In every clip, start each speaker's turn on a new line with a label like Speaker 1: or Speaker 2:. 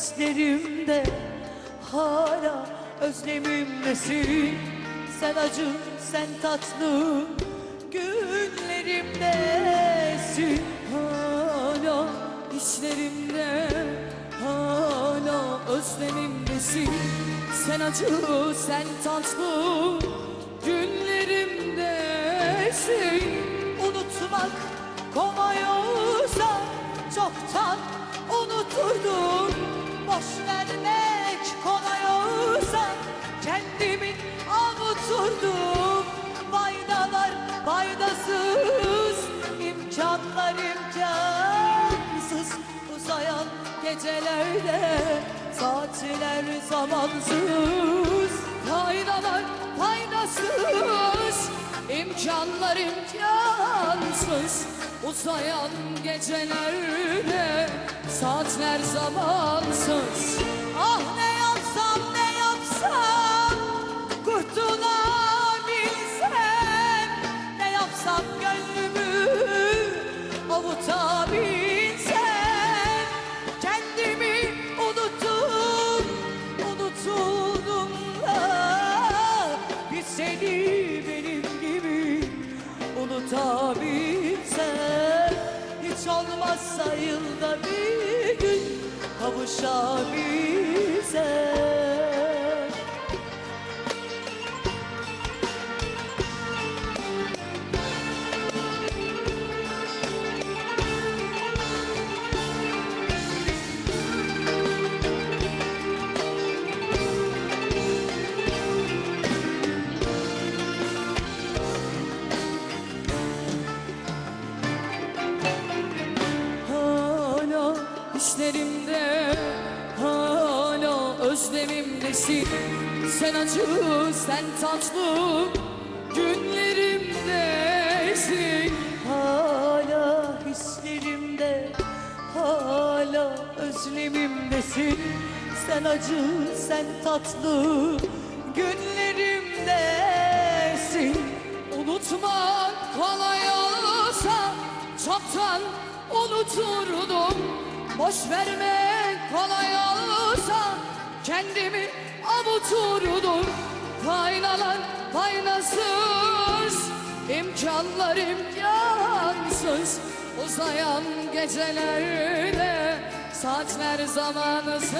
Speaker 1: hislerimde hala özlemimdesin Sen acı, sen tatlı günlerimdesin Hala hislerimde hala özlemimdesin Sen acı, sen tatlı günlerimdesin Unutmak kolay olsa çoktan unuturdum imkanlar imkansız Uzayan gecelerde saatler zamansız. Faydalar faydasız, imkanlar imkansız Uzayan gecelerde saatler zamansız. Ah ne kavuşabilsem Hala işlerimde Hala özlemimdesin Sen acı sen tatlı Günlerimdesin Hala hislerimde Hala özlemimdesin Sen acı sen tatlı Günlerimdesin Unutmak kolay olsa çoktan unuturdum Boş vermek kolay olsa kendimi avuturdum Faydalar faydasız, imkanlar imkansız Uzayan gecelerde saatler zamansız.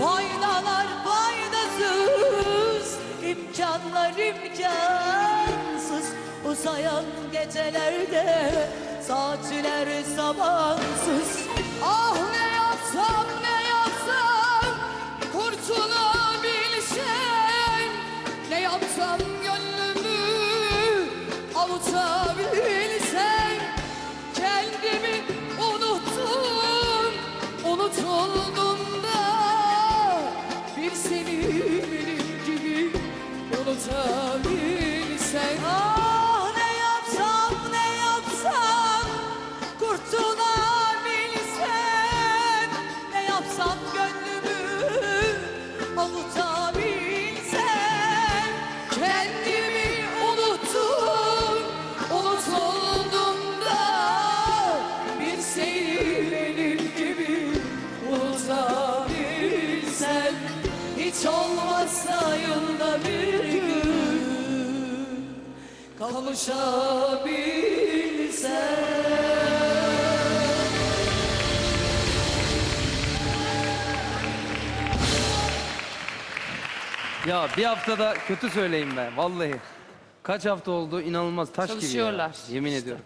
Speaker 1: Faydalar faydasız, imkanlar imkansız Uzayan gecelerde saatler zamansız Ah ne yapsam ne yapsam unutabilsem Hiç olmazsa yılda bir gün kavuşabilsem
Speaker 2: Ya bir haftada kötü söyleyeyim ben vallahi. Kaç hafta oldu inanılmaz taş gibi ya.
Speaker 3: Çalışıyorlar
Speaker 2: Yemin
Speaker 3: işte.
Speaker 2: ediyorum.